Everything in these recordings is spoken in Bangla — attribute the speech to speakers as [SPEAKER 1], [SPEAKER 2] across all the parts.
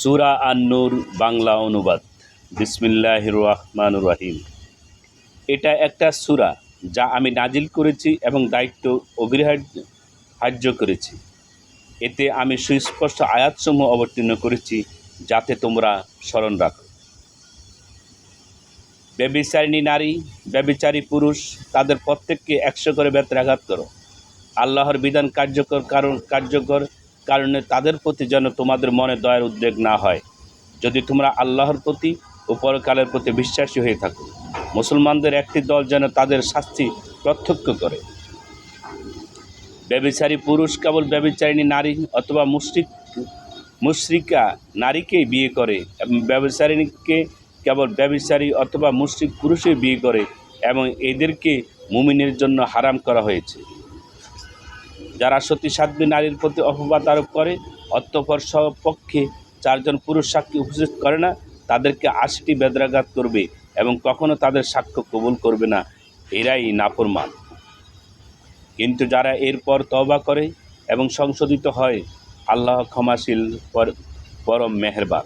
[SPEAKER 1] সুরা আন্নুর, বাংলা অনুবাদ। বিসমিল্লাহ রহমান রাহিম। এটা একটা সুরা যা আমি নাজিল করেছি এবং দায়িত্ব অগ্রিহার্য করেছি। এতে আমি সুস্পষ্ট আয়াতসমূহ অবতীর্ণ করেছি যাতে তোমরা স্মরণ রাখো। ব্যবিচারিণী নারী, ব্যবিচারী পুরুষ, তাদের প্রত্যেককে একশো করে বেত্রাঘাত করো। আল্লাহর বিধান কার্যকর কারণ, কার্যকর কারণে তাদের প্রতি যেন তোমাদের মনে দয়ার উদ্বেগ না হয়। যদি তোমরা আল্লাহর প্রতি ও পরকালের প্রতি বিশ্বাসী হয়ে থাকো, মুসলমানদের একটি দল যেন তাদের শাস্তি প্রত্যক্ষ করে। ব্যবিচারী পুরুষ কেবল ব্যবিচারিণী নারী অথবা মুশ্রিক, মুশ্রিকা নারীকেই বিয়ে করে এবং ব্যবিচারিণীকে কেবল ব্যবিচারী অথবা মুশ্রিক পুরুষই বিয়ে করে এবং এদেরকে মুমিনের জন্য হারাম করা হয়েছে। যারা সতী সাধ্বী নারীর প্রতি অপবাদ আরোপ করে অত্যপর পক্ষে চারজন পুরুষ সাক্ষী উপস্থিত করে না, তাদেরকে আশিটি বেদরাঘাত করবে এবং কখনো তাদের সাক্ষ্য কবুল করবে না। এরাই নাফরমান। কিন্তু যারা এরপর তওবা করে এবং সংশোধিত হয়, আল্লাহ ক্ষমাশীল পর- পরম মেহেরবান।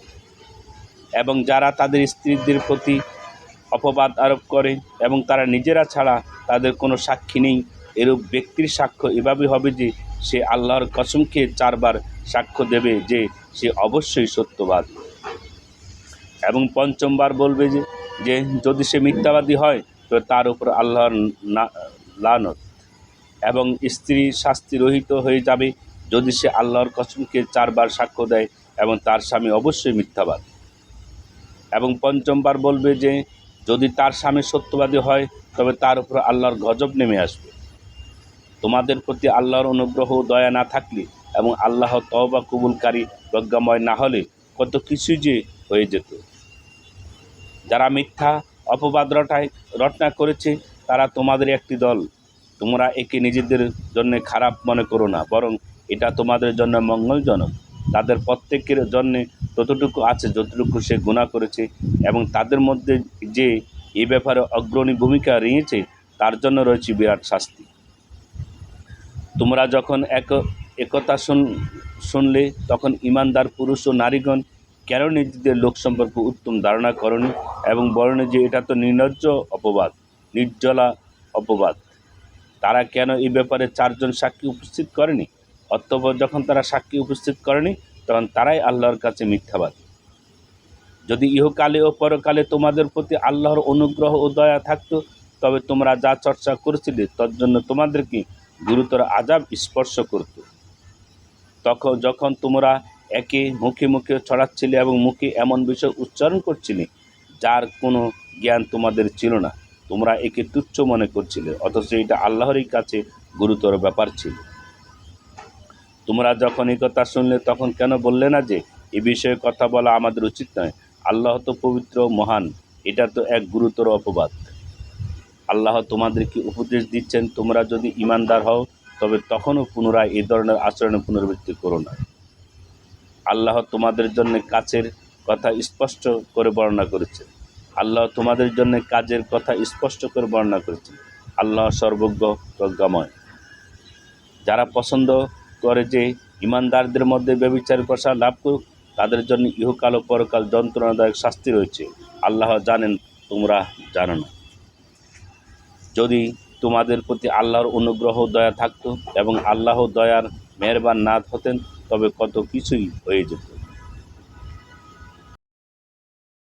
[SPEAKER 1] এবং যারা তাদের স্ত্রীদের প্রতি অপবাদ আরোপ করে এবং তারা নিজেরা ছাড়া তাদের কোনো সাক্ষী নেই এরূপ ব্যক্তির সাক্ষ্য এভাবে হবে যে সে আল্লাহর কসমকে চারবার সাক্ষ্য দেবে যে সে অবশ্যই সত্যবাদ। এবং পঞ্চমবার বলবে যে যে যদি সে মিথ্যাবাদী হয়, তো তার উপর আল্লাহর লানত। এবং স্ত্রী শাস্তি রহিত হয়ে যাবে যদি সে আল্লাহর কসমকে চারবার সাক্ষ্য দেয় এবং তার স্বামী অবশ্যই মিথ্যাবাদ। এবং পঞ্চমবার বলবে যে, যদি তার স্বামী সত্যবাদী হয়, তবে তার উপর আল্লাহর গজব নেমে আসবে। তোমাদের প্রতি আল্লাহর অনুগ্রহ দয়া না থাকলে এবং আল্লাহ তওবা কবুলকারী, প্রজ্ঞাময় না হলে কত কিছুই যে হয়ে যেত। যারা মিথ্যা অপবাদ রটায়, রটনা করেছে, তারা তোমাদের একটি দল। তোমরা একে নিজেদের জন্য খারাপ মনে করো না, বরং এটা তোমাদের জন্য মঙ্গলজনক। তাদের প্রত্যেকের জন্যে ততটুকু আছে, যতটুকু সে গুণা করেছে এবং তাদের মধ্যে যে এ ব্যাপারে অগ্রণী ভূমিকা নিয়েছে তার জন্য রয়েছে বিরাট শাস্তি। তোমরা যখন এক একতা শুন, শুনলে, তখন ইমানদার পুরুষ ও নারীগণ কেন নিজেদের লোক সম্পর্কে উত্তম ধারণা করনি এবং বলেনি যে এটা তো নির্লজ্জ অপবাদ, নির্জলা অপবাদ? তারা কেন এই ব্যাপারে চারজন সাক্ষী উপস্থিত করেনি? অতঃপর যখন তারা সাক্ষী উপস্থিত করেনি, তখন তারাই আল্লাহর কাছে মিথ্যাবাদ। যদি ইহকালে ও পরকালে তোমাদের প্রতি আল্লাহর অনুগ্রহ ও দয়া থাকতো, তবে তোমরা যা চর্চা করেছিলে, তার জন্য তোমাদেরকে গুরুতর আজাব স্পর্শ করত। তখন যখন তোমরা একে মুখে মুখে ছড়াচ্ছিলে এবং মুখে এমন বিষয় উচ্চারণ করছিলে, যার কোনো জ্ঞান তোমাদের ছিল না, তোমরা একে তুচ্ছ মনে করছিলে, অথচ এটা আল্লাহরই কাছে গুরুতর ব্যাপার ছিল। তোমরা যখন এই কথা শুনলে, তখন কেন বললে না যে, এ বিষয়ে কথা বলা আমাদের উচিত নয়? আল্লাহ তো পবিত্র মহান, এটা তো এক গুরুতর অপবাদ। আল্লাহ তোমাদেরকে উপদেশ দিচ্ছেন, তোমরা যদি ইমানদার হও, তবে তখনও পুনরায় এই ধরনের আচরণের পুনরাবৃত্তি করো না। আল্লাহ তোমাদের জন্য কাছের কথা স্পষ্ট করে বর্ণনা করেছেন। আল্লাহ তোমাদের জন্য কাজের কথা স্পষ্ট করে বর্ণনা করেছেন। আল্লাহ সর্বজ্ঞ প্রজ্ঞাময়। যারা পছন্দ করে যে ইমানদারদের মধ্যে ব্যবিচার প্রসার লাভ করুক, তাদের জন্য ইহকাল ও পরকাল যন্ত্রণাদায়ক শাস্তি রয়েছে। আল্লাহ জানেন, তোমরা জানো না। যদি তোমাদের প্রতি আল্লাহর অনুগ্রহ দয়া থাকত এবং আল্লাহ দয়ার মেহরবান না হতেন, তবে কত কিছুই হয়ে যেত।